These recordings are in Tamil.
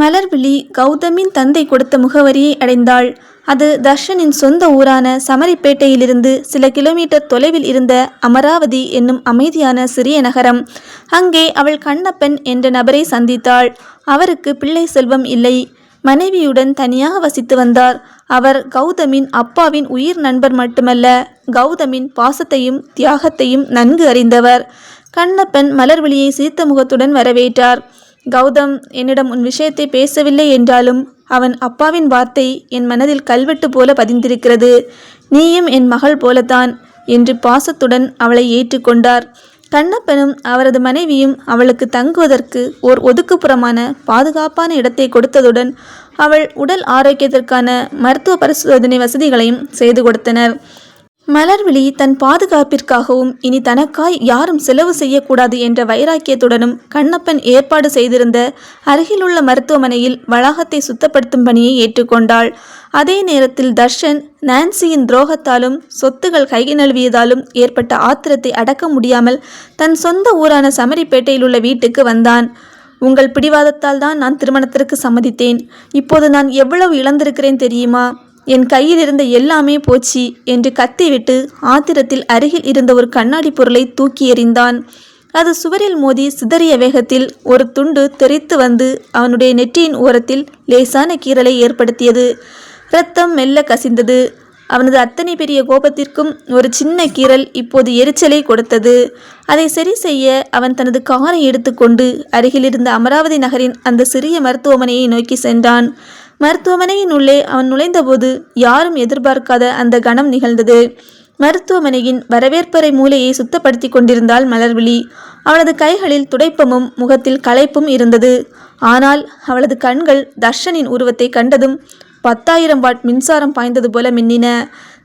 மலர்விழி கௌதமின் தந்தை கொடுத்த முகவரியை அடைந்தாள். அது தர்ஷனின் சொந்த ஊரான சமரிப்பேட்டையிலிருந்து சில கிலோமீட்டர் தொலைவில் இருந்த அமராவதி என்னும் அமைதியான சிறிய நகரம். அங்கே அவள் கண்ணப்பன் என்ற நபரை சந்தித்தாள். அவருக்கு பிள்ளை செல்வம் இல்லை. மனைவியுடன் தனியாக வசித்து வந்தார். அவர் கௌதமின் அப்பாவின் உயிர் நண்பர் மட்டுமல்ல கௌதமின் பாசத்தையும் தியாகத்தையும் நன்கு அறிந்தவர். கண்ணப்பன் மலர்விழியை சிரித்த முகத்துடன் வரவேற்றார். கௌதம் என்னிடம் உன் விஷயத்தை பேசவில்லை என்றாலும் அவன் அப்பாவின் வார்த்தை என் மனதில் கல்வெட்டு போல பதிந்திருக்கிறது. நீயும் என் மகள் போலத்தான் என்று பாசத்துடன் அவளை ஏற்றுக்கொண்டார் கண்ணப்பனும் அவரது மனைவியும் அவளுக்கு தங்குவதற்கு ஓர் ஒதுக்குப்புறமான பாதுகாப்பான இடத்தை கொடுத்ததுடன் அவள் உடல் ஆரோக்கியத்திற்கான மருத்துவ பரிசோதனை வசதிகளையும் செய்து கொடுத்தனர். மலர்விழி தன் பாதுகாப்பிற்காகவும் இனி தனக்காய் யாரும் செலவு செய்யக்கூடாது என்ற வைராக்கியத்துடனும் கண்ணப்பன் ஏற்பாடு செய்திருந்த அருகிலுள்ள மருத்துவமனையில் வளாகத்தை சுத்தப்படுத்தும் பணியை ஏற்றுக்கொண்டாள். அதே நேரத்தில் தர்ஷன் நான்சியின் துரோகத்தாலும் சொத்துகள் கை நழுவியதாலும் ஏற்பட்ட ஆத்திரத்தை அடக்க முடியாமல் தன் சொந்த ஊரான சமரிப்பேட்டையில் உள்ள வீட்டுக்கு வந்தான். உங்கள் பிடிவாதத்தால் தான் நான் திருமணத்திற்கு சம்மதித்தேன். இப்போது நான் எவ்வளவு இழந்திருக்கிறேன் தெரியுமா? என் கையில் இருந்த எல்லாமே போச்சு என்று கத்திவிட்டு ஆத்திரத்தில் அருகில் இருந்த ஒரு கண்ணாடி பொருளை தூக்கி எறிந்தான். அது சுவரில் மோதி சிதறிய வேகத்தில் ஒரு துண்டு தெரித்து வந்து அவனுடைய நெற்றியின் ஓரத்தில் லேசான கீறலை ஏற்படுத்தியது. இரத்தம் மெல்ல கசிந்தது. அவனது அத்தனை பெரிய கோபத்திற்கும் ஒரு சின்ன கீறல் இப்போது எரிச்சலை கொடுத்தது. அதை சரி செய்ய அவன் தனது காரை எடுத்துக்கொண்டு அருகிலிருந்த அமராவதி நகரின் அந்த சிறிய மருத்துவமனையை நோக்கி சென்றான். மருத்துவமனையின் உள்ளே அவன் நுழைந்தபோது யாரும் எதிர்பார்க்காத அந்த கணம் நிகழ்ந்தது. மருத்துவமனையின் வரவேற்பறை மூலையை சுத்தப்படுத்தி கொண்டிருந்தாள் மலர்விழி. அவளது கைகளில் துடைப்பமும் முகத்தில் களைப்பும் இருந்தது. ஆனால் அவளது கண்கள் தர்ஷனின் உருவத்தை கண்டதும் பத்தாயிரம் வாட் மின்சாரம் பாய்ந்தது போல மின்னின.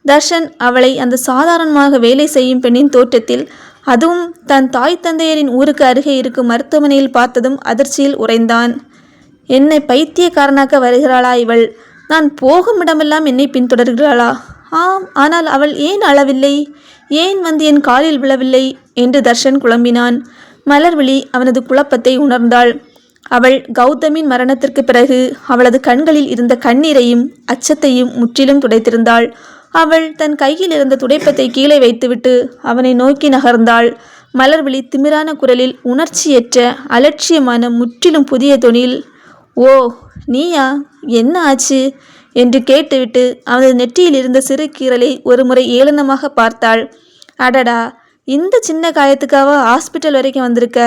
தர்ஷன் அவளை அந்த சாதாரணமாக வேலை செய்யும் பெண்ணின் தோற்றத்தில் அதுவும் தன் தாய் தந்தையரின் ஊருக்கு அருகே இருக்கும் மருத்துவமனையில் பார்த்ததும் அதிர்ச்சியில் உறைந்தான். என்னை பைத்தியக்காரனாக்க வருகிறாளா இவள்? நான் போகும் இடமெல்லாம் என்னை பின்தொடர்கிறாளா? ஆம் ஆனால் அவள் ஏன் அளவில்லை ஏன் வந்து என் காலில் விழவில்லை? என்று தர்ஷன் குழம்பினான். மலர்விழி அவனது குழப்பத்தை உணர்ந்தாள். அவள் கௌதமின் மரணத்திற்கு பிறகு அவளது கண்களில் இருந்த கண்ணீரையும் அச்சத்தையும் முற்றிலும் துடைத்திருந்தாள். அவள் தன் கையில் இருந்த துடைப்பத்தை கீழே வைத்துவிட்டு அவனை நோக்கி நகர்ந்தாள். மலர்விழி திமிரான குரலில் உணர்ச்சியற்ற அலட்சியமான முற்றிலும் புதிய தொனியில் ஓ நீயா? என்ன ஆச்சு? என்று கேட்டுவிட்டு அவனது நெற்றியில் இருந்த சிறு கீரலை ஒருமுறை ஏளனமாக பார்த்தாள். அடடா இந்த சின்ன காயத்துக்காக ஹாஸ்பிட்டல் வரைக்கும் வந்திருக்க?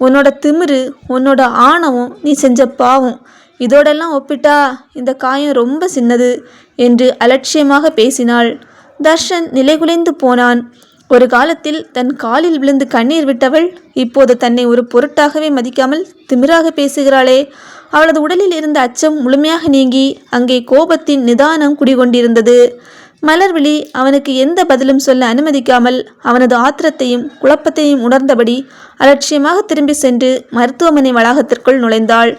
உன்னோட திமிரு உன்னோட ஆணவம் நீ செஞ்ச பாவம் இதோடெல்லாம் ஒப்பிட்டா இந்த காயம் ரொம்ப சின்னது என்று அலட்சியமாக பேசினாள். தர்ஷன் நிலைகுலைந்து போனான். ஒரு காலத்தில் தன் காலில் விழுந்து கண்ணீர் விட்டவள் இப்போது தன்னை ஒரு பொருட்டாகவே மதிக்காமல் திமிராக பேசுகிறாளே. அவளது உடலில் இருந்த அச்சம் முழுமையாக நீங்கி அங்கே கோபத்தின் நிதானம் குடிகொண்டிருந்தது. மலர்விழி அவனுக்கு எந்த பதிலும் சொல்ல அனுமதிக்காமல் அவனது ஆத்திரத்தையும் குழப்பத்தையும் உணர்ந்தபடி அலட்சியமாக திரும்பி சென்று மருத்துவமனை வளாகத்திற்குள் நுழைந்தாள்.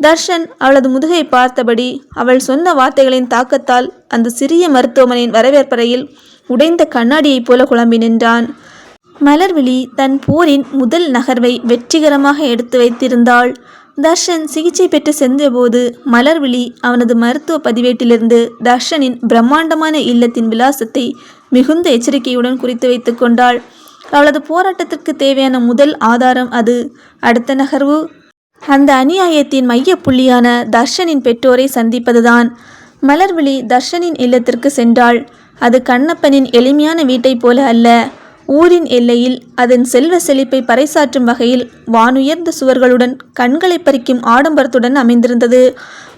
தர்ஷன் அவளது முதுகை பார்த்தபடி அவள் சொன்ன வார்த்தைகளின் தாக்கத்தால் அந்த சிறிய மருத்துவமனையின் வரவேற்பறையில் உடைந்த கண்ணாடியைப் போல குழம்பி நின்றான். மலர்விழி தன் போரின் முதல் நகர்வை வெற்றிகரமாக எடுத்து வைத்திருந்தாள். தர்ஷன் சிகிச்சை பெற்று சென்றபோது மலர்விழி அவனது மருத்துவ பதிவேட்டிலிருந்து தர்ஷனின் பிரம்மாண்டமான இல்லத்தின் விலாசத்தை மிகுந்த எச்சரிக்கையுடன் குறித்து வைத்து கொண்டாள். அவளது போராட்டத்திற்கு தேவையான முதல் ஆதாரம் அது. அடுத்த நகர்வு. அந்த அநியாயத்தின் மைய புள்ளியான தர்ஷனின் பெற்றோரை சந்திப்பதுதான். மலர்விழி தர்ஷனின் இல்லத்திற்கு சென்றாள். அது கண்ணப்பனின் எளிமையான வீட்டைப் போல அல்ல. ஊரின் எல்லையில் அதன் செல்வ செழிப்பை பறைசாற்றும் வகையில் வானுயர்ந்த சுவர்களுடன் கண்களை பறிக்கும் ஆடம்பரத்துடன் அமைந்திருந்தது.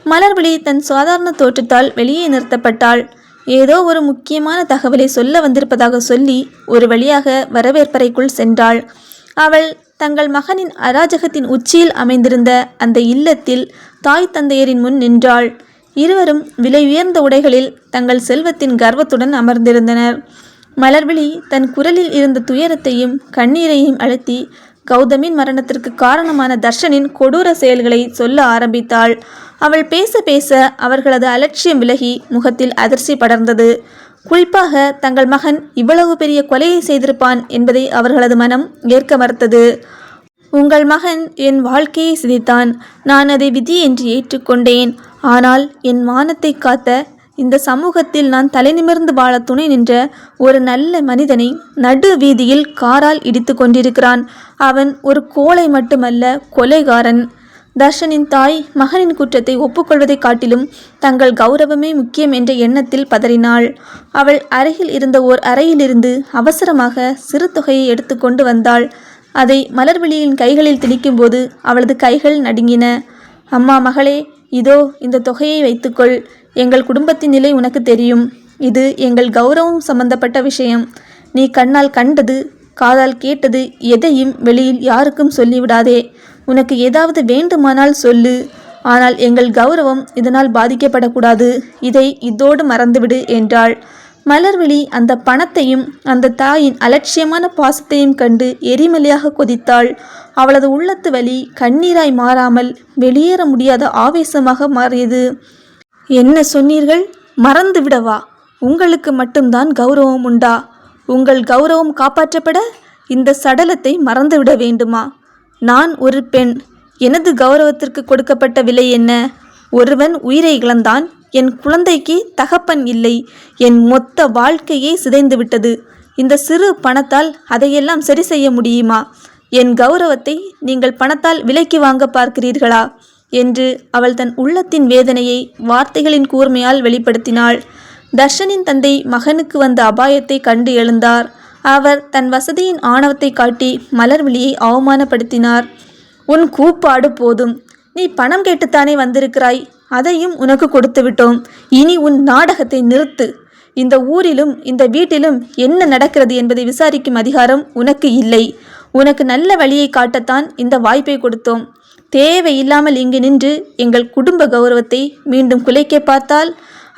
மலர்விழி தன் சாதாரண தோற்றத்தால் வெளியே நிறுத்தப்பட்டாள். ஏதோ ஒரு முக்கியமான தகவலை சொல்ல வந்திருப்பதாக சொல்லி ஒரு வழியாக வரவேற்பறைக்குள் சென்றாள். அவள் தங்கள் மகனின் அராஜகத்தின் உச்சியில் அமைந்திருந்த அந்த இல்லத்தில் தாய் தந்தையரின் முன் நின்றாள். இருவரும் விலை உயர்ந்த உடைகளில் தங்கள் செல்வத்தின் கர்வத்துடன் அமர்ந்திருந்தனர். மலர்விழி தன் குரலில் இருந்த துயரத்தையும் கண்ணீரையும் அழுத்தி கௌதமின் மரணத்திற்கு காரணமான தர்ஷனின் கொடூர செயல்களை சொல்ல ஆரம்பித்தாள். அவள் பேச பேச அவர்களது அலட்சியம் விலகி முகத்தில் அதிர்ச்சி படர்ந்தது. குறிப்பாக தங்கள் மகன் இவ்வளவு பெரிய கொலையை செய்திருப்பான் என்பதை அவர்களது மனம் ஏற்க மறுத்தது. உங்கள் மகன் என் வாழ்க்கையை சிதைத்தான். நான் அதை விதி என்று ஏற்றுக்கொண்டேன். ஆனால் என் மானத்தை காத்த இந்த சமூகத்தில் நான் தலைநிமிர்ந்து வாழ துணை நின்ற ஒரு நல்ல மனிதனை நடு வீதியில் காரால் இடித்து கொண்டிருக்கிறான். அவன் ஒரு கோலை மட்டுமல்ல கொலைகாரன். தர்ஷனின் தாய் மகனின் குற்றத்தை ஒப்புக்கொள்வதைக் காட்டிலும் தங்கள் கௌரவமே முக்கியம் என்ற எண்ணத்தில் பதறினாள். அவள் அருகில் இருந்த ஓர் அறையிலிருந்து அவசரமாக சிறு தொகையை எடுத்து கொண்டு வந்தாள். அதை மலர்விழியின் கைகளில் திணிக்கும்போது அவளது கைகள் நடுங்கின. அம்மா மகளே இதோ இந்த தொகையை வைத்துக்கொள் எங்கள் குடும்பத்தின் நிலை உனக்கு தெரியும். இது எங்கள் கௌரவம் சம்பந்தப்பட்ட விஷயம். நீ கண்ணால் கண்டது காதால் கேட்டது எதையும் வெளியில் யாருக்கும் சொல்லிவிடாதே. உனக்கு ஏதாவது வேண்டுமானால் சொல்லு. ஆனால் எங்கள் கௌரவம் இதனால் பாதிக்கப்படக்கூடாது. இதை இதோடு மறந்துவிடு என்றாள். மலர்விழி அந்த பணத்தையும் அந்த தாயின் அலட்சியமான பாசத்தையும் கண்டு எரிமலையாக கொதித்தாள். அவளது உள்ளத்து வலி கண்ணீராய் மாறாமல் வெளியேற முடியாத ஆவேசமாக மாறியது. என்ன சொன்னீர்கள்? மறந்து விடவா? உங்களுக்கு மட்டும்தான் கௌரவம் உண்டா? உங்கள் கௌரவம் காப்பாற்றப்பட இந்த சடலத்தை மறந்துவிட வேண்டுமா? நான் ஒரு பெண். எனது கௌரவத்திற்கு கொடுக்கப்பட்ட விலை என்ன? ஒருவன் உயிரை இழந்தான். என் குழந்தைக்கு தகப்பன் இல்லை. என் மொத்த வாழ்க்கையே சிதைந்து விட்டது. இந்த சிறு பணத்தால் அதையெல்லாம் சரி செய்ய முடியுமா? என் கௌரவத்தை நீங்கள் பணத்தால் விலைக்கு வாங்க பார்க்கிறீர்களா? என்று அவள் தன் உள்ளத்தின் வேதனையை வார்த்தைகளின் கூர்மையால் வெளிப்படுத்தினாள். தர்ஷனின் தந்தை மகனுக்கு வந்த அபாயத்தை கண்டு எழுந்தார். அவர் தன் வசதியின் ஆணவத்தை காட்டி மலர்விழியை அவமானப்படுத்தினார். உன் கூப்பாடு போதும். நீ பணம் கேட்டுத்தானே வந்திருக்கிறாய். அதையும் உனக்கு கொடுத்து விட்டோம். இனி உன் நாடகத்தை நிறுத்து. இந்த ஊரிலும் இந்த வீட்டிலும் என்ன நடக்கிறது என்பதை விசாரிக்கும் அதிகாரம் உனக்கு இல்லை. உனக்கு நல்ல வழியை காட்டத்தான் இந்த வாய்ப்பை கொடுத்தோம். தேவையில்லாமல் இங்கு நின்று எங்கள் குடும்ப கௌரவத்தை மீண்டும் குலைக்க பார்த்தால்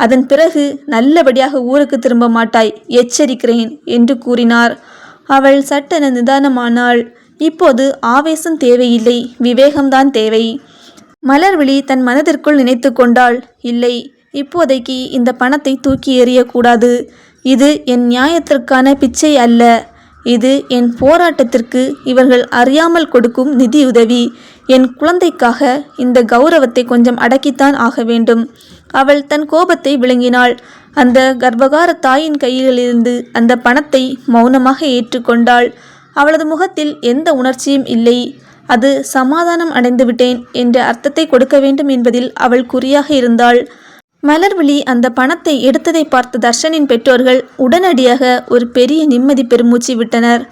அதன் பிறகு நல்லபடியாக ஊருக்கு திரும்ப மாட்டாய் எச்சரிக்கிறேன் என்று கூறினார். அவள் சட்டென நிதானமானாள். இப்போது ஆவேசம் தேவையில்லை விவேகம்தான் தேவை. மலர்விழி தன் மனதிற்குள் நினைத்து கொண்டாள். இல்லை இப்போதைக்கு இந்த பணத்தை தூக்கி எறியக்கூடாது. இது என் நியாயத்திற்கான பிச்சை அல்ல. இது என் போராட்டத்திற்கு இவர்கள் அறியாமல் கொடுக்கும் நிதியுதவி. என் குழந்தைக்காக இந்த கௌரவத்தை கொஞ்சம் அடக்கித்தான் ஆக வேண்டும். அவள் தன் கோபத்தை விளங்கினாள் அந்த கர்ப்பகார தாயின் கையிலிருந்து அந்த பணத்தை மௌனமாக ஏற்றுக்கொண்டாள். அவளது முகத்தில் எந்த உணர்ச்சியும் இல்லை. அது சமாதானம் அடைந்துவிட்டேன் என்ற அர்த்தத்தை கொடுக்க வேண்டும் என்பதில் அவள் குறியாக இருந்தாள். மலர்விழி அந்த பணத்தை எடுத்ததை பார்த்த தர்ஷனின் பெற்றோர்கள் உடனடியாக ஒரு பெரிய நிம்மதி பெருமூச்சு விட்டனர்.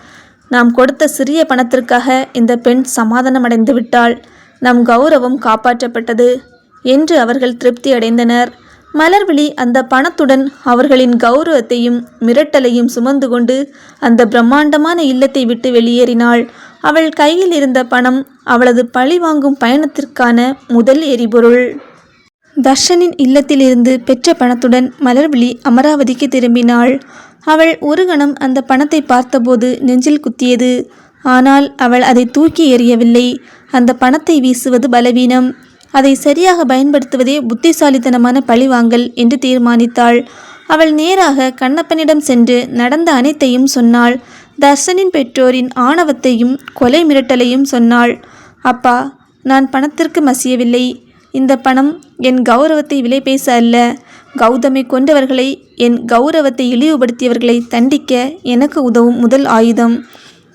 நாம் கொடுத்த சிறிய பணத்திற்காக இந்த பெண் சமாதானம் அடைந்து விட்டாள். நம் கௌரவம் காப்பாற்றப்பட்டது. என்று அவர்கள் திருப்தி அடைந்தனர். மலர்விழி அந்த பணத்துடன் அவர்களின் கௌரவத்தையும் மிரட்டலையும் சுமந்து கொண்டு அந்த பிரம்மாண்டமான இல்லத்தை விட்டு வெளியேறினாள். அவள் கையில் இருந்த பணம் அவளது பழி வாங்கும் பயணத்திற்கான முதல் எரிபொருள். தர்ஷனின் இல்லத்திலிருந்து பெற்ற பணத்துடன் மலர்விழி அமராவதிக்கு திரும்பினாள். அவள் ஒரு கணம் அந்த பணத்தை பார்த்தபோது நெஞ்சில் குத்தியது. ஆனால் அவள் அதை தூக்கி எறியவில்லை. அந்த பணத்தை வீசுவது பலவீனம். அதை சரியாக பயன்படுத்துவதே புத்திசாலித்தனமான பழிவாங்கல் என்று தீர்மானித்தாள். அவள் நேராக கண்ணப்பனிடம் சென்று நடந்த அனைத்தையும் சொன்னாள். தர்ஷனின் பெற்றோரின் ஆணவத்தையும் கொலை மிரட்டலையும் சொன்னாள். அப்பா நான் பணத்திற்கு மசியவில்லை. இந்த பணம் என் கௌரவத்தை விலை பேச அல்ல. கௌதமை கொண்டவர்களை என் கௌரவத்தை இழிவுபடுத்தியவர்களை தண்டிக்க எனக்கு உதவும் முதல் ஆயுதம்.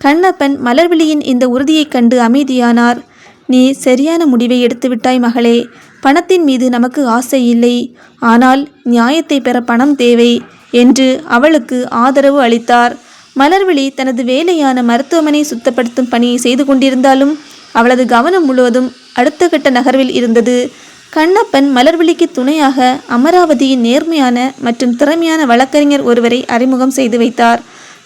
கண்ணப்பன் மலர்விழியின் இந்த உறுதியைக் கண்டு அமைதியானார். நீ சரியான முடிவை எடுத்துவிட்டாய் மகளே. பணத்தின் மீது நமக்கு ஆசை இல்லை. ஆனால் நியாயத்தை பெற பணம் தேவை என்று அவளுக்கு ஆதரவு அளித்தார். மலர்விழி தனது வேலையான மருத்துவமனை சுத்தப்படுத்தும் பணியை செய்து கொண்டிருந்தாலும் அவளது கவனம் முழுவதும் அடுத்த கட்ட நகர்வில் இருந்தது. கண்ணப்பன் மலர்விழிக்கு துணையாக அமராவதியின் நேர்மையான மற்றும் திறமையான வழக்கறிஞர் ஒருவரை அறிமுகம் செய்து வைத்தார்.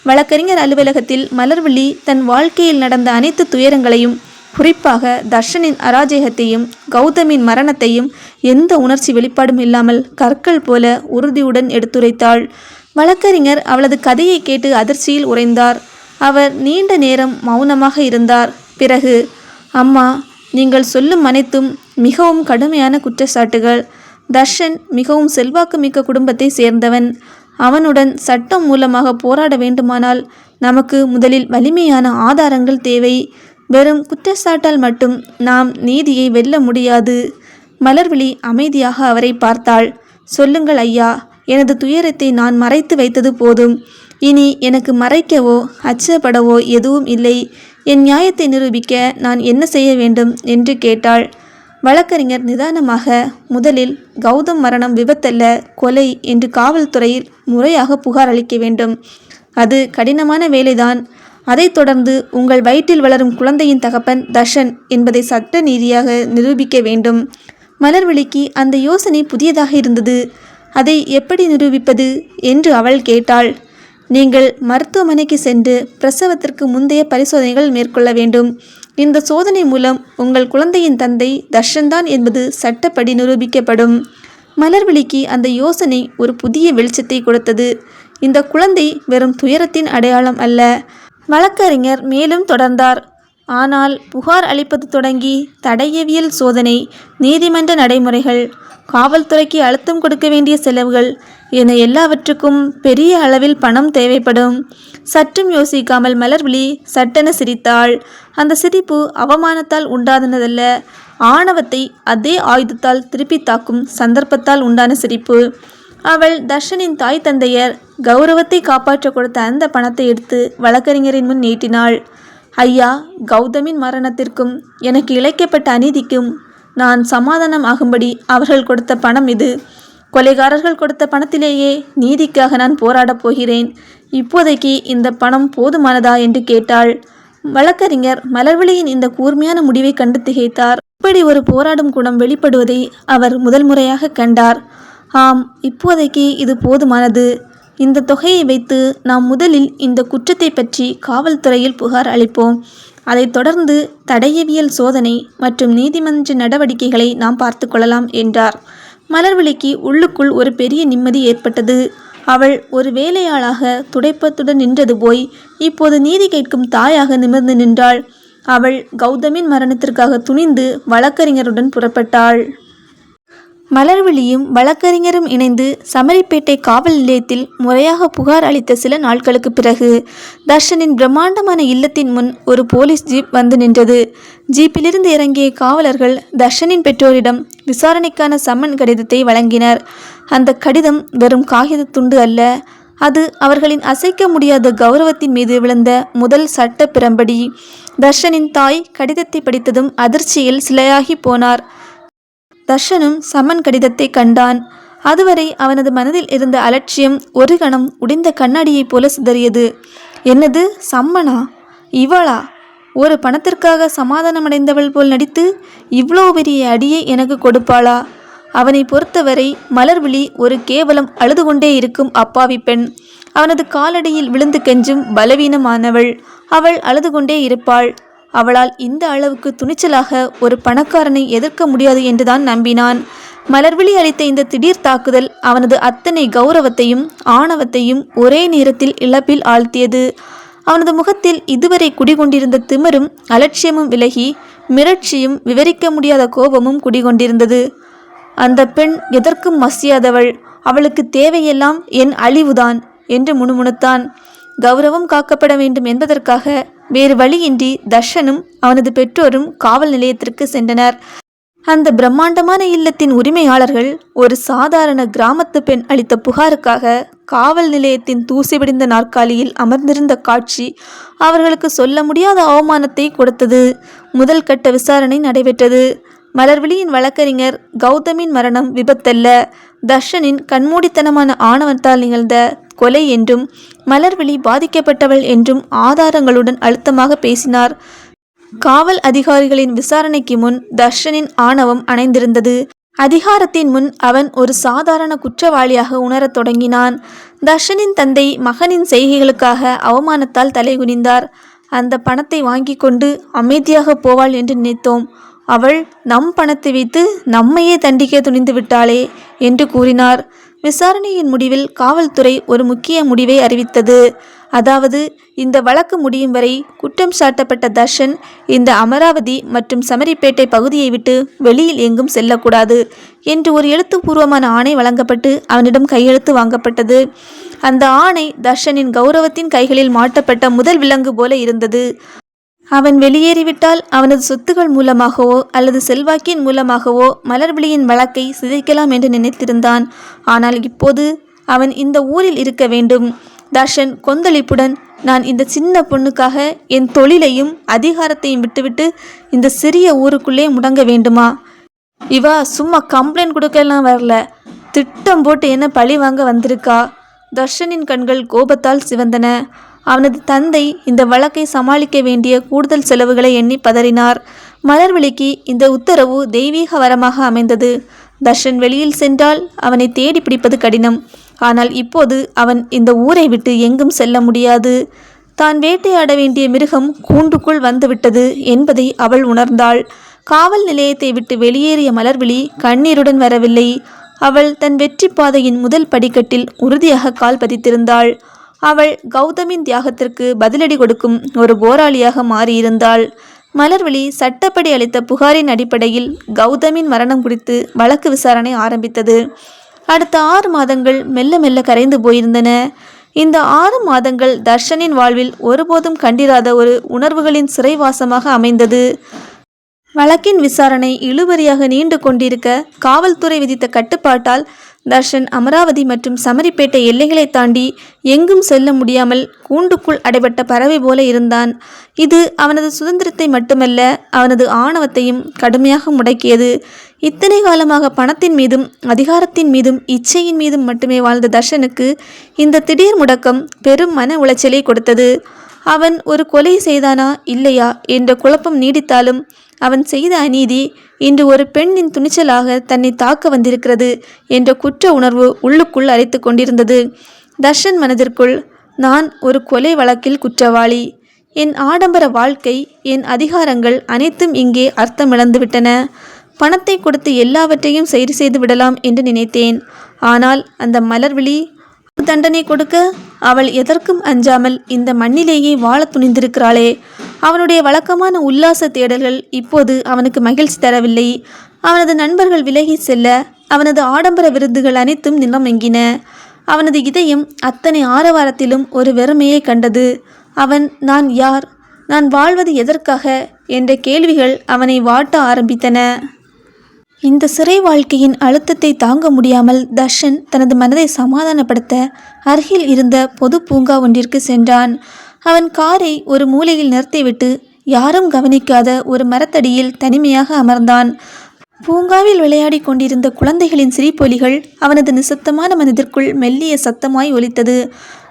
வழக்கறிஞர் அலுவலகத்தில் மலர்விழி தன் வாழ்க்கையில் நடந்த அனைத்து துயரங்களையும் குறிப்பாக தர்ஷனின் அராஜகத்தையும் கௌதமின் மரணத்தையும் எந்த உணர்ச்சி வெளிப்பாடும் இல்லாமல் கற்கள் போல உறுதியுடன் எடுத்துரைத்தாள். வழக்கறிஞர் அவளது கதையை கேட்டு அதிர்ச்சியில் உறைந்தார். அவர் நீண்ட நேரம் மௌனமாக இருந்தார். பிறகு அம்மா நீங்கள் சொல்லும் அனைத்தும் மிகவும் கடுமையான குற்றச்சாட்டுகள். தர்ஷன் மிகவும் செல்வாக்கு மிக்க குடும்பத்தை சேர்ந்தவன். அவனுடன் சட்டம் மூலமாக போராட வேண்டுமானால் நமக்கு முதலில் வலிமையான ஆதாரங்கள் தேவை. வெறும் குற்றச்சாட்டால் மட்டும் நாம் நீதியை வெல்ல முடியாது. மலர்விழி அமைதியாக அவரை பார்த்தாள். சொல்லுங்கள் ஐயா எனது துயரத்தை நான் மறைத்து வைத்தது போதும். இனி எனக்கு மறைக்கவோ அச்சப்படவோ எதுவும் இல்லை. என் நியாயத்தை நிரூபிக்க நான் என்ன செய்ய வேண்டும் என்று கேட்டாள். வழக்கறிஞர் நிதானமாக முதலில் கௌதம் மரணம் விபத்தல்ல கொலை என்று காவல்துறையில் முறையாக புகார் அளிக்க வேண்டும். அது கடினமான வேலைதான். அதைத் தொடர்ந்து உங்கள் வயிற்றில் வளரும் குழந்தையின் தகப்பன் தர்ஷன் என்பதை சட்ட நீதியாக நிரூபிக்க வேண்டும். மலர்விழிக்கு அந்த யோசனை புதியதாக இருந்தது. அதை எப்படி நிரூபிப்பது? என்று அவள் கேட்டாள். நீங்கள் மருத்துவமனைக்கு சென்று பிரசவத்திற்கு முந்தைய பரிசோதனைகள் மேற்கொள்ள வேண்டும். இந்த சோதனை மூலம் உங்கள் குழந்தையின் தந்தை தர்ஷன்தான் என்பது சட்டப்படி நிரூபிக்கப்படும். மலர்விழிக்கு அந்த யோசனை ஒரு புதிய வெளிச்சத்தை கொடுத்தது. இந்த குழந்தை வெறும் துயரத்தின் அடையாளம் அல்ல. வழக்கறிஞர் மேலும் தொடர்ந்தார். ஆனால் புகார் அளிப்பது தொடங்கி தடையவியல் சோதனை நீதிமன்ற நடைமுறைகள் காவல்துறைக்கு அழுத்தம் கொடுக்க வேண்டிய செலவுகள் என எல்லாவற்றுக்கும் பெரிய அளவில் பணம் தேவைப்படும். சற்றும் யோசிக்காமல் மலர்விழி சட்டென சிரித்தாள். அந்த சிரிப்பு அவமானத்தால் உண்டானதல்ல. ஆணவத்தை அதே ஆயுதத்தால் திருப்பி தாக்கும் சந்தர்ப்பத்தால் உண்டான சிரிப்பு. அவள் தர்ஷனின் தாய் தந்தையர் கௌரவத்தை காப்பாற்ற கொடுத்த அந்த பணத்தை எடுத்து வழக்கறிஞரின் முன் நீட்டினாள். ஐயா கௌதமின் மரணத்திற்கும் எனக்கு இழைக்கப்பட்ட அநீதிக்கும் நான் சமாதானம் ஆகும்படி அவர்கள் கொடுத்த பணம் இது. கொலைகாரர்கள் கொடுத்த பணத்திலேயே நீதிக்காக நான் போராடப் போகிறேன். இப்போதைக்கு இந்த பணம் போதுமானதா என்று கேட்டாள். வழக்கறிஞர் மலர்விழியின் இந்த கூர்மையான முடிவை கண்டு திகைத்தார். இப்படி ஒரு போராடும் குணம் வெளிப்படுவதை அவர் முதல் முறையாக கண்டார். ஆம் இப்போதைக்கு இது போதுமானது. இந்த தொகையை வைத்து நாம் முதலில் இந்த குற்றத்தை பற்றி காவல்துறையில் புகார் அளிப்போம். அதைத் தொடர்ந்து தடயவியல் சோதனை மற்றும் நீதிமன்ற நடவடிக்கைகளை நாம் பார்த்து கொள்ளலாம் என்றார். மலர்விழிக்கு உள்ளுக்குள் ஒரு பெரிய நிம்மதி ஏற்பட்டது. அவள் ஒரு வேலையாளாக துடைப்பத்துடன் நின்றது போய் இப்போது நீதி கேட்கும் தாயாக நிமிர்ந்து நின்றாள். அவள் கௌதமின் மரணத்திற்காக துணிந்து வழக்கறிஞருடன் புறப்பட்டாள். மலர்விழியும் வழக்கறிஞரும் இணைந்து சமரிப்பேட்டை காவல் நிலையத்தில் முறையாக புகார் அளித்த சில நாட்களுக்கு பிறகு தர்ஷனின் பிரம்மாண்டமான இல்லத்தின் முன் ஒரு போலீஸ் ஜீப் வந்து நின்றது. ஜீப்பிலிருந்து இறங்கிய காவலர்கள் தர்ஷனின் பெற்றோரிடம் விசாரணைக்கான சம்மன் கடிதத்தை வழங்கினர். அந்த கடிதம் வெறும் காகித துண்டு அல்ல அது அவர்களின் அசைக்க முடியாத கௌரவத்தின் மீது விழுந்த முதல் சட்ட பிரம்படி. தர்ஷனின் தாய் கடிதத்தை படித்ததும் அதிர்ச்சியில் சிலையாகி போனார். தர்ஷனும் சம்மன் கடிதத்தை கண்டான். அதுவரை அவனது மனதில் இருந்த அலட்சியம் ஒரு கணம் உடைந்த கண்ணாடியைப் போல சிதறியது. என்னது சம்மனா? இவளா? ஒரு பணத்திற்காக சமாதானமடைந்தவள் போல் நடித்து இவ்வளோ பெரிய அடியை எனக்கு கொடுப்பாளா? அவனை பொறுத்தவரை மலர்விழி ஒரு கேவலம் அழுது கொண்டே இருக்கும் அப்பாவி பெண். அவனது காலடியில் விழுந்து கெஞ்சும் பலவீனமானவள். அவள் அழுது கொண்டே இருப்பாள். அவளால் இந்த அளவுக்கு துணிச்சலாக ஒரு பணக்காரனை எதிர்க்க முடியாது என்றுதான் நம்பினான். மலர்விழி அளித்த இந்த திடீர் தாக்குதல் அவனது அத்தனை கௌரவத்தையும் ஆணவத்தையும் ஒரே நேரத்தில் இழப்பில் ஆழ்த்தியது. அவனது முகத்தில் இதுவரை குடிகொண்டிருந்த திமிரும் அலட்சியமும் விலகி மிரட்சியும் விவரிக்க முடியாத கோபமும் குடிகொண்டிருந்தது. அந்த பெண் எதற்கும் மசியாதவள். அவளுக்கு தேவையெல்லாம் என் அழிவுதான் என்று முணுமுணுத்தான். கௌரவம் காக்கப்பட வேண்டும் என்பதற்காக வேறு வழியின்றி தர்ஷனும் அவனது பெற்றோரும் காவல் நிலையத்திற்கு சென்றனர். அந்த பிரம்மாண்டமான இல்லத்தின் உரிமையாளர்கள் ஒரு சாதாரண கிராமத்து பெண் அளித்த புகாருக்காக காவல் நிலையத்தின் தூசிபிடிந்த நாற்காலியில் அமர்ந்திருந்த காட்சி அவர்களுக்கு சொல்ல முடியாத அவமானத்தை கொடுத்தது. முதல் கட்ட விசாரணை நடைபெற்றது. மலர்விழியின் வழக்கறிஞர் கௌதமின் மரணம் விபத்தல்ல. தர்ஷனின் கண்மூடித்தனமான ஆணவத்தால் நிகழ்ந்த கொலை என்றும் மலர்விழி பாதிக்கப்பட்டவள் என்றும் ஆதாரங்களுடன் அழுத்தமாக பேசினார். காவல் அதிகாரிகளின் விசாரணைக்கு முன் தர்ஷனின் ஆணவம் அணைந்திருந்தது. அதிகாரத்தின் முன் அவன் ஒரு சாதாரண குற்றவாளியாக உணரத் தொடங்கினான். தர்ஷனின் தந்தை மகனின் செய்கைகளுக்காக அவமானத்தால் தலைகுனிந்தார். அந்த பணத்தை வாங்கி கொண்டு அமைதியாக போவாள் என்று நினைத்தோம். அவள் நம் பணத்தை வைத்து நம்மையே தண்டிக்க துணிந்து விட்டாளே என்று கூறினார். விசாரணையின் முடிவில் காவல்துறை ஒரு முக்கிய முடிவை அறிவித்தது. அதாவது இந்த வழக்கு முடியும் வரை குற்றம் சாட்டப்பட்ட தர்ஷன் இந்த அமராவதி மற்றும் சமரிப்பேட்டை பகுதியை விட்டு வெளியில் எங்கும் செல்லக்கூடாது என்று ஒரு எழுத்துப்பூர்வமான ஆணை வழங்கப்பட்டு அவனிடம் கையெழுத்து வாங்கப்பட்டது. அந்த ஆணை தர்ஷனின் கௌரவத்தின் கைகளில் மாட்டப்பட்ட முதல் விலங்கு போல இருந்தது. அவன் வெளியேறிவிட்டால் அவனது சொத்துகள் மூலமாகவோ அல்லது செல்வாக்கின் மூலமாகவோ மலர்விழியின் வழக்கை சிதைக்கலாம் என்று நினைத்திருந்தான். ஆனால் இப்போது அவன் இந்த ஊரில் இருக்க வேண்டும். தர்ஷன் கொந்தளிப்புடன் நான் இந்த சின்ன பொண்ணுக்காக என் தொழிலையும் அதிகாரத்தையும் விட்டுவிட்டு இந்த சிறிய ஊருக்குள்ளே முடங்க வேண்டுமா இவா சும்மா கம்ப்ளைண்ட் கொடுக்கலாம் வரல. திட்டம் போட்டு என்ன பழி வாங்க வந்திருக்கா தர்ஷனின் கண்கள் கோபத்தால் சிவந்தன. அவனது தந்தை இந்த வழக்கை சமாளிக்க வேண்டிய கூடுதல் செலவுகளை எண்ணி பதறினார். மலர்விழிக்கு இந்த உத்தரவு தெய்வீக வரமாக அமைந்தது. தர்ஷன் வெளியில் சென்றால் அவனை தேடி பிடிப்பது கடினம். ஆனால் இப்போது அவன் இந்த ஊரை விட்டு எங்கும் செல்ல முடியாது. தான் வேட்டையாட வேண்டிய மிருகம் கூண்டுக்குள் வந்துவிட்டது என்பதை அவள் உணர்ந்தாள். காவல் நிலையத்தை விட்டு வெளியேறிய மலர்விழி கண்ணீருடன் வரவில்லை. அவள் தன் வெற்றி பாதையின் முதல் படிக்கட்டில் உறுதியாக கால் பதித்திருந்தாள். அவள் கௌதமின் தியாகத்திற்கு பதிலடி கொடுக்கும் ஒரு போராளியாக மாறியிருந்தாள். மலர்விழி சட்டப்படி அளித்த புகாரின் அடிப்படையில் கௌதமின் மரணம் குறித்து வழக்கு விசாரணை ஆரம்பித்தது. அடுத்த ஆறு மாதங்கள் மெல்ல மெல்ல கரைந்து போயிருந்தன. இந்த ஆறு மாதங்கள் தர்ஷனின் வாழ்வில் ஒருபோதும் கண்டிராத ஒரு உணர்வுகளின் சிறைவாசமாக அமைந்தது. வழக்கின் விசாரணை இழுபறியாக நீண்டு கொண்டிருக்க காவல்துறை விதித்த கட்டுப்பாட்டால் தர்ஷன் அமராவதி மற்றும் சமரிப்பேட்டை எல்லைகளை தாண்டி எங்கும் செல்ல முடியாமல் கூண்டுக்குள் அடைபட்ட பறவை போல இருந்தான். இது அவனது சுதந்திரத்தை மட்டுமல்ல அவனது ஆணவத்தையும் கடுமையாக முடக்கியது. இத்தனை காலமாக பணத்தின் மீதும் அதிகாரத்தின் மீதும் இச்சையின் மீதும் மட்டுமே வாழ்ந்த தர்ஷனுக்கு இந்த திடீர் முடக்கம் பெரும் மன உளைச்சலை கொடுத்தது. அவன் ஒரு கொலை செய்தானா இல்லையா என்ற குழப்பம் நீடித்தாலும் அவன் செய்த அநீதி இன்று ஒரு பெண்ணின் துணிச்சலாக தன்னை தாக்க வந்திருக்கிறது என்ற குற்ற உணர்வு உள்ளுக்குள் அரைத்து கொண்டிருந்தது. தர்ஷன் மனதிற்குள் நான் ஒரு கொலை வழக்கில் குற்றவாளி. என் ஆடம்பர வாழ்க்கை என் அதிகாரங்கள் அனைத்தும் இங்கே அர்த்தமிழந்துவிட்டன. பணத்தை கொடுத்து எல்லாவற்றையும் சரி செய்து விடலாம் என்று நினைத்தேன். ஆனால் அந்த மலர்விழி தண்டனை கொடுக்க அவள் எதற்கும் அஞ்சாமல் இந்த மண்ணிலேயே வாழ துணிந்திருக்கிறாளே. அவனுடைய வழக்கமான உல்லாச தேடல்கள் இப்போது அவனுக்கு மகிழ்ச்சி தரவில்லை. அவனது நண்பர்கள் விலகி செல்ல அவனது ஆடம்பர விருதுகள் அனைத்தும் நிலமெங்கின அவனது இதயம் அத்தனை ஆரவாரத்திலும் ஒரு வெறுமையை கண்டது. அவன் நான் யார்? நான் வாழ்வது எதற்காக? என்ற கேள்விகள் அவனை வாட்ட ஆரம்பித்தன. இந்த சிறை வாழ்க்கையின் அழுத்தத்தை தாங்க முடியாமல் தர்ஷன் தனது மனதை சமாதானப்படுத்த அருகில் இருந்த பொது பூங்கா ஒன்றிற்கு சென்றான். அவன் காரை ஒரு மூலையில் நிறுத்திவிட்டு யாரும் கவனிக்காத ஒரு மரத்தடியில் தனிமையாக அமர்ந்தான். பூங்காவில் விளையாடிக் கொண்டிருந்த குழந்தைகளின் சிரிப்பொலிகள் அவனது நிசப்தமான மனதிற்குள் மெல்லிய சத்தமாய் ஒலித்தது.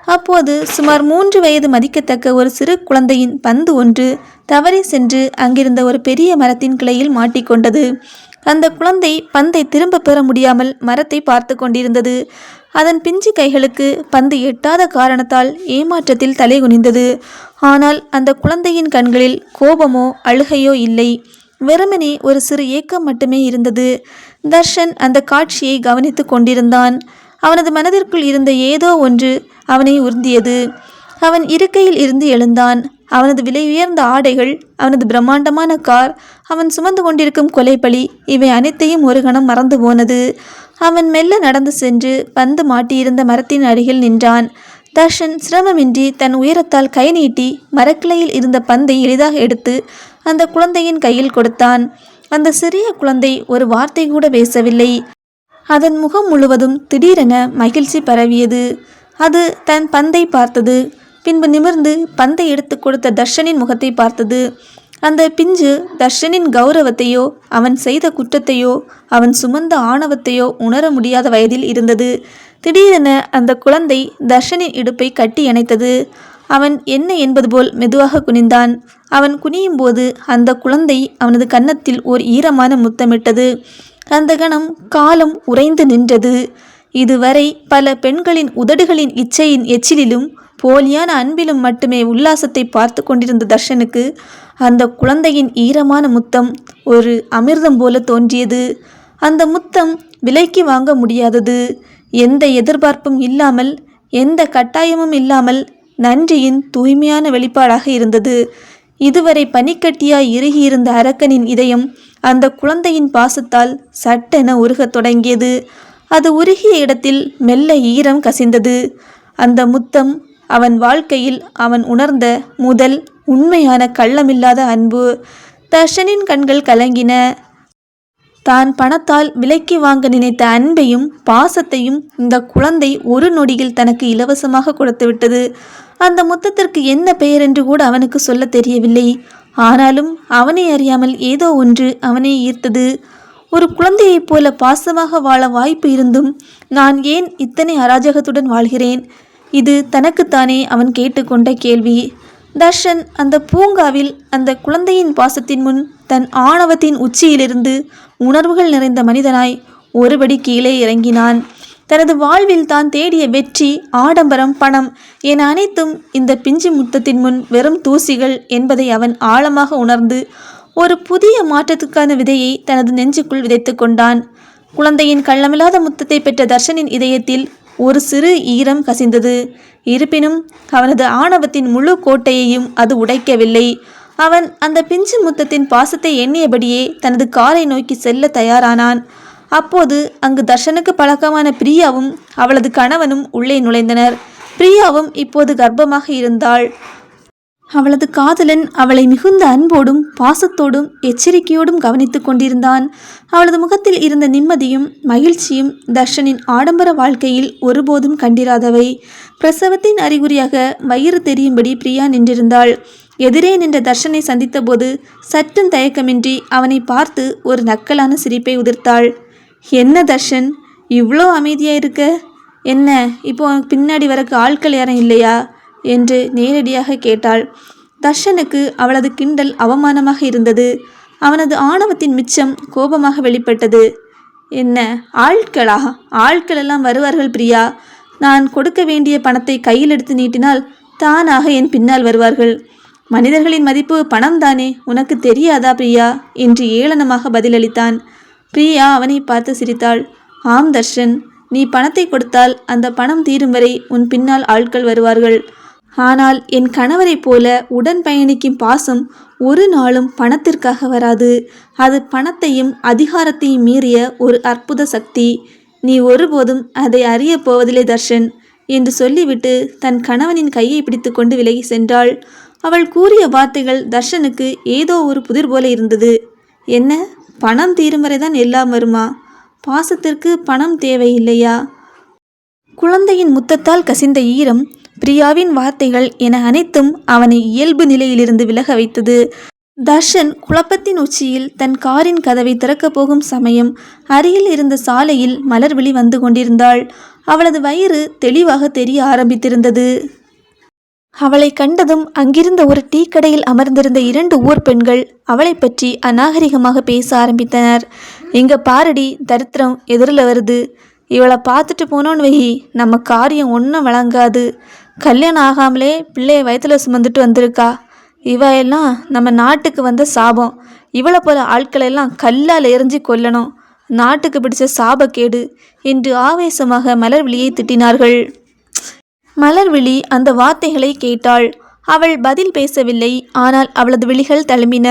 அப்போது சுமார் மூன்று வயது மதிக்கத்தக்க ஒரு சிறு குழந்தையின் பந்து ஒன்று தவறி சென்று அங்கிருந்த ஒரு பெரிய மரத்தின் கிளையில் மாட்டிக்கொண்டது. அந்த குழந்தை பந்தை திரும்ப பெற முடியாமல் மரத்தை பார்த்து கொண்டிருந்தது. அதன் பிஞ்சு கைகளுக்கு பந்து எட்டாத காரணத்தால் ஏமாற்றத்தில் தலை குனிந்தது. ஆனால் அந்த குழந்தையின் கண்களில் கோபமோ அழுகையோ இல்லை. வெறுமனே ஒரு சிறு ஏக்கம் மட்டுமே இருந்தது. தர்ஷன் அந்த காட்சியை கவனித்து கொண்டிருந்தான். அவனது மனதிற்குள் இருந்த ஏதோ ஒன்று அவனை உறுந்தியது அவன் இருக்கையில் இருந்து எழுந்தான். அவனது விலை உயர்ந்த ஆடைகள் அவனது பிரம்மாண்டமான கார் அவன் சுமந்து கொண்டிருக்கும் கொலைப்பழி இவை அனைத்தையும் ஒரு கணம் மறந்து போனது. அவன் மெல்ல நடந்து சென்று பந்து மாட்டியிருந்த மரத்தின் அருகில் நின்றான். தர்ஷன் சிரமமின்றி தன் உயரத்தால் கை நீட்டி மரக்கிளையில் இருந்த பந்தை எளிதாக எடுத்து அந்த குழந்தையின் கையில் கொடுத்தான். அந்த சிறிய குழந்தை ஒரு வார்த்தை கூட பேசவில்லை. அதன் முகம் முழுவதும் திடீரென மகிழ்ச்சி பரவியது. அது தன் பந்தை பார்த்தது. பின்பு நிமிர்ந்து பந்தை எடுத்து கொடுத்த தர்ஷனின் முகத்தை பார்த்தது. அந்த பிஞ்சு தர்ஷனின் கௌரவத்தையோ அவன் செய்த குற்றத்தையோ அவன் சுமந்த ஆணவத்தையோ உணர முடியாத வயதில் இருந்தது. திடீரென அந்த குழந்தை தர்ஷனின் இடுப்பை கட்டி அணைத்தது. அவன் என்ன என்பது போல் மெதுவாக குனிந்தான். அவன் குனியும் போது அந்த குழந்தை அவனது கன்னத்தில் ஓர் ஈரமான முத்தமிட்டது. அந்த கணம் காலம் உறைந்து நின்றது. இதுவரை பல பெண்களின் உதடுகளின் இச்சையின் எச்சிலிலும் போலியான அன்பிலும் மட்டுமே உல்லாசத்தை பார்த்து கொண்டிருந்த தர்ஷனுக்கு அந்த குழந்தையின் ஈரமான முத்தம் ஒரு அமிர்தம் போல தோன்றியது. அந்த முத்தம் விலைக்கு வாங்க முடியாதது. எந்த எதிர்பார்ப்பும் இல்லாமல் எந்த கட்டாயமும் இல்லாமல் நன்றியின் தூய்மையான வெளிப்பாடாக இருந்தது. இதுவரை பனிக்கட்டியாய் இறுகியிருந்த அரக்கனின் இதயம் அந்த குழந்தையின் பாசத்தால் சட்டென உருகத் தொடங்கியது. அது உருகிய இடத்தில் மெல்ல ஈரம் கசிந்தது. அந்த முத்தம் அவன் வாழ்க்கையில் அவன் உணர்ந்த முதல் உண்மையான கள்ளமில்லாத அன்பு. தர்ஷனின் கண்கள் கலங்கின. தான் பணத்தால் விலைக்கு வாங்க நினைத்த அன்பையும் பாசத்தையும் இந்த குழந்தை ஒரு நொடியில் தனக்கு இலவசமாக கொடுத்துவிட்டது அந்த முத்தத்திற்கு என்ன பெயர் என்று கூட அவனுக்கு சொல்ல தெரியவில்லை. ஆனாலும் அவனை அறியாமல் ஏதோ ஒன்று அவனை ஈர்த்தது. ஒரு குழந்தையைப் போல பாசமாக வாழ வாய்ப்பு இருந்தும் நான் ஏன் இத்தனை அராஜகத்துடன் வாழ்கிறேன்? இது தனக்குத்தானே? அவன் கேட்டுக்கொண்ட கேள்வி. தர்ஷன் அந்த பூங்காவில் அந்த குழந்தையின் பாசத்தின் முன் தன் ஆணவத்தின் உச்சியிலிருந்து உணர்வுகள் நிறைந்த மனிதனாய் ஒருபடி கீழே இறங்கினான். தனது வாழ்வில் தான் தேடிய வெற்றி ஆடம்பரம் பணம் என அனைத்தும் இந்த பிஞ்சு முத்தத்தின் முன் வெறும் தூசிகள் என்பதை அவன் ஆழமாக உணர்ந்து ஒரு புதிய மாற்றத்துக்கான விதையை தனது நெஞ்சுக்குள் விதைத்து கொண்டான். குழந்தையின் கள்ளமில்லாத முத்தத்தை பெற்ற தர்ஷனின் இதயத்தில் ஒரு சிறு ஈரம் கசிந்தது. இருப்பினும் அவனது ஆணவத்தின் முழு கோட்டையையும் அது உடைக்கவில்லை. அவன் அந்த பிஞ்சு முத்தத்தின் பாசத்தை எண்ணியபடியே தனது காரை நோக்கி செல்ல தயாரானான். அப்போது அங்கு தர்ஷனுக்கு பழக்கமான பிரியாவும் அவளது கணவனும் உள்ளே நுழைந்தனர். பிரியாவும் இப்போது கர்ப்பமாக இருந்தாள். அவளது காதலன் அவளை மிகுந்த அன்போடும் பாசத்தோடும் எச்சரிக்கையோடும் கவனித்துக் கொண்டிருந்தான். அவளது முகத்தில் இருந்த நிம்மதியும் மகிழ்ச்சியும் தர்ஷனின் ஆடம்பர வாழ்க்கையில் ஒருபோதும் கண்டிராதவை. பிரசவத்தின் அறிகுறியாக வயிறு தெரியும்படி பிரியா நின்றிருந்தாள். எதிரே நின்ற தர்ஷனை சந்தித்தபோது சற்றும் தயக்கமின்றி அவனை பார்த்து ஒரு நக்கலான சிரிப்பை உதிர்த்தாள். என்ன தர்ஷன் இவ்வளோ அமைதியாக இருக்க? என்ன இப்போ பின்னாடி வரக்கு ஆட்கள் யாரும் இல்லையா? என்று நேரடியாக கேட்டாள். தர்ஷனுக்கு அவளது கிண்டல் அவமானமாக இருந்தது. அவனது ஆணவத்தின் மிச்சம் கோபமாக வெளிப்பட்டது. என்ன ஆட்களா ஆட்களெல்லாம் வருவார்கள் பிரியா? நான் கொடுக்க வேண்டிய பணத்தை கையில் எடுத்து நீட்டினால் தானாக என் பின்னால் வருவார்கள். மனிதர்களின் மதிப்பு பணம் தானே உனக்கு தெரியாதா பிரியா? என்று ஏளனமாக பதிலளித்தான். பிரியா அவனை பார்த்து சிரித்தாள். ஆம் தர்ஷன். நீ பணத்தை கொடுத்தால் அந்த பணம் தீரும் வரை உன் பின்னால் ஆட்கள் வருவார்கள். ஆனால் என் கணவரைப் போல உடன் பயணிக்கும் பாசம் ஒரு நாளும் பணத்திற்காக வராது. அது பணத்தையும் அதிகாரத்தையும் மீறிய ஒரு அற்புத சக்தி. நீ ஒருபோதும் அதை அறியப் போவதில்லை தர்ஷன் என்று சொல்லிவிட்டு தன் கணவனின் கையை பிடித்துக்கொண்டு விலகி சென்றாள். அவள் கூறிய வார்த்தைகள் தர்ஷனுக்கு ஏதோ ஒரு புதிர் போல இருந்தது. என்ன? பணம் தீரும் வரைதான் எல்லாம் வருமா? பாசத்திற்கு பணம் தேவையில்லையா? குழந்தையின் முத்தத்தால் கசிந்த ஈரம் பிரியாவின் வார்த்தைகள் என அனைத்தும் அவனை இயல்பு நிலையிலிருந்து விலக வைத்தது. தர்ஷன் குழப்பத்தின் உச்சியில் தன் காரின் கதவை திறக்கப் போகும் சமயம் அருகில் இருந்த சாலையில் மலர்விழி வந்து கொண்டிருந்தாள். அவளது வயிறு தெளிவாக தெரிய ஆரம்பித்திருந்தது. அவளை கண்டதும் அங்கிருந்த ஒரு டீ கடையில் அமர்ந்திருந்த இரண்டு ஊர் பெண்கள் அவளை பற்றி அநாகரிகமாக பேச ஆரம்பித்தனர். எங்க பாரடி தரித்திரம் எதிரில் வருது. இவளை பார்த்துட்டு போனோன்னு வெகி நம்ம காரியம் ஒன்றும் வழங்காது கல்யாணம் ஆகாமலே பிள்ளைய வயித்துல சுமந்துட்டு வந்திருக்கா? இவ எல்லாம் நம்ம நாட்டுக்கு வந்த சாபம். இவளை போல ஆட்களெல்லாம் கல்லால் எரிஞ்சு கொல்லணும். நாட்டுக்கு பிடிச்ச சாபக்கேடு. என்று ஆவேசமாக மலர்விழியை திட்டினார்கள். மலர்விழி அந்த வார்த்தைகளை கேட்டாள். அவள் பதில் பேசவில்லை. ஆனால் அவளது விழிகள் தழும்பின.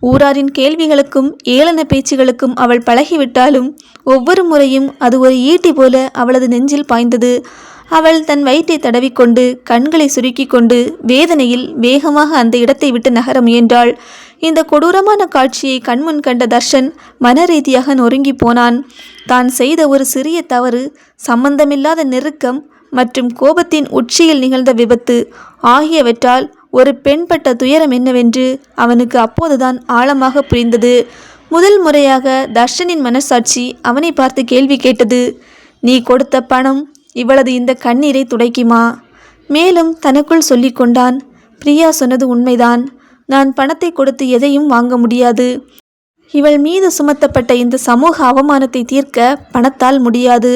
ஊராரின் கேள்விகளுக்கும் ஏளன பேச்சுகளுக்கும் அவள் பழகிவிட்டாலும் ஒவ்வொரு முறையும் அது ஒரு ஈட்டி போல அவளது நெஞ்சில் பாய்ந்தது. அவள் தன் வயிற்றை தடவிக்கொண்டு கண்களை சுருக்கிக் கொண்டு வேதனையில் வேகமாக அந்த இடத்தை விட்டு நகர முயன்றாள். இந்த கொடூரமான காட்சியை கண்முன் கண்ட தர்ஷன் மனரீதியாக நொறுங்கி போனான். தான் செய்த ஒரு சிறிய தவறு சம்பந்தமில்லாத நெருக்கம் மற்றும் கோபத்தின் உச்சியில் நிகழ்ந்த விபத்து ஆகியவற்றால் ஒரு பெண்பட்ட துயரம் என்னவென்று அவனுக்கு அப்போதுதான் ஆழமாக புரிந்தது. முதல் முறையாக தர்ஷனின் மனசாட்சி அவனை பார்த்து கேள்வி கேட்டது நீ கொடுத்த பணம் இவளது இந்த கண்ணீரை துடைக்குமா? மேலும் தனக்குள் சொல்லி கொண்டான் பிரியா சொன்னது உண்மைதான். நான் பணத்தை கொடுத்து எதையும் வாங்க முடியாது. இவள் மீது சுமத்தப்பட்ட இந்த சமூக அவமானத்தை தீர்க்க பணத்தால் முடியாது.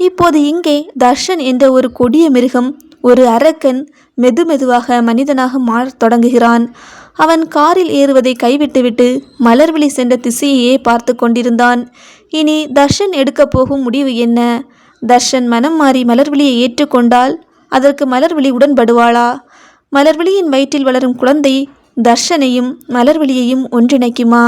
இப்போது இங்கே தர்ஷன் என்ற ஒரு கொடிய மிருகம் ஒரு அரக்கன் மெது மெதுவாக மனிதனாக மாறத் தொடங்குகிறான். அவன் காரில் ஏறுவதை கைவிட்டுவிட்டு மலர்விழி சென்ற திசையையே பார்த்து கொண்டிருந்தான். இனி தர்ஷன் எடுக்கப் போகும் முடிவு என்ன? தர்ஷன் மனம் மாறி மலர்விழியை ஏற்றுக்கொண்டால் அதற்கு மலர்விழி உடன்படுவாளா? மலர்விழியின் வயிற்றில் வளரும் குழந்தை தர்ஷனையும் மலர்விழியையும் ஒன்றிணைக்குமா?